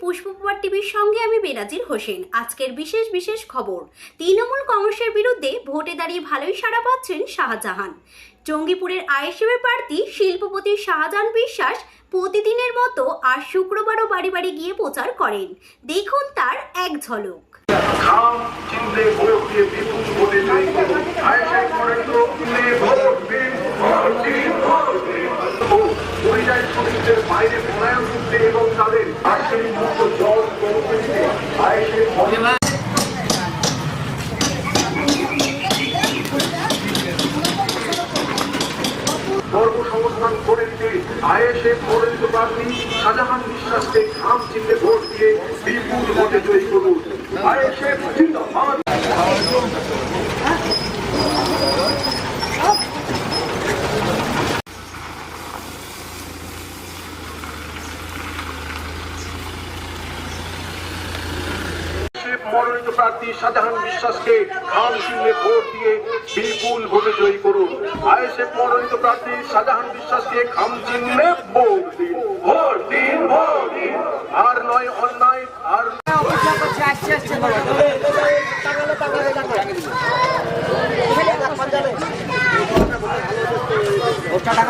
পুষ্পকুমার টিভির সঙ্গে আমি বেনাজির হোসেন। আজকের বিশেষ বিশেষ খবর। তৃণমূল কংগ্রেসের বিরুদ্ধে ভোটে দাঁড়িয়ে ভালোই সাড়া পাচ্ছেন শাহজাহান। জঙ্গিপুরের আইএসএফের প্রার্থী শিল্পপতি শাহজাহান বিশ্বাস প্রতিদিনের মতো আর শুক্রবারও বাড়ি বাড়ি গিয়ে প্রচার করেন। দেখুন তার এক ঝলক খাম চিহ্নে ভোট দিয়ে বিপুল ভোটে জয়ী করুন আয়েশা নরেন্দ্র চিহ্নে ভোট দিন ভোট দিন ভোট দিন শ্রমিকদের বাইরে পলায়ন করতে এবং তাদের আর্থিক মুক্ত জল আয়েশা কর্মসংস্থান করে দিতে আয়েসে পরিণত প্রার্থী শাহজাহান বিশ্বাসকে খাম চিহ্নে ভোট দিয়ে বিপুল ভোটে জয়ী করুন। আয়েসে জিন্দাবাদ আইএসএফ মনোনীত প্রার্থী শাহজাহান বিশ্বাসকে খাম চিহ্নে ভোট দিয়ে বিপুল ভোটে জয়ী করুন। আইএসএফ মনোনীত প্রার্থী শাহজাহান বিশ্বাসকে খাম চিহ্নে ভোট দিন ভোট দিন ভোট দিন। আর নয় অন্যায় আর টাকা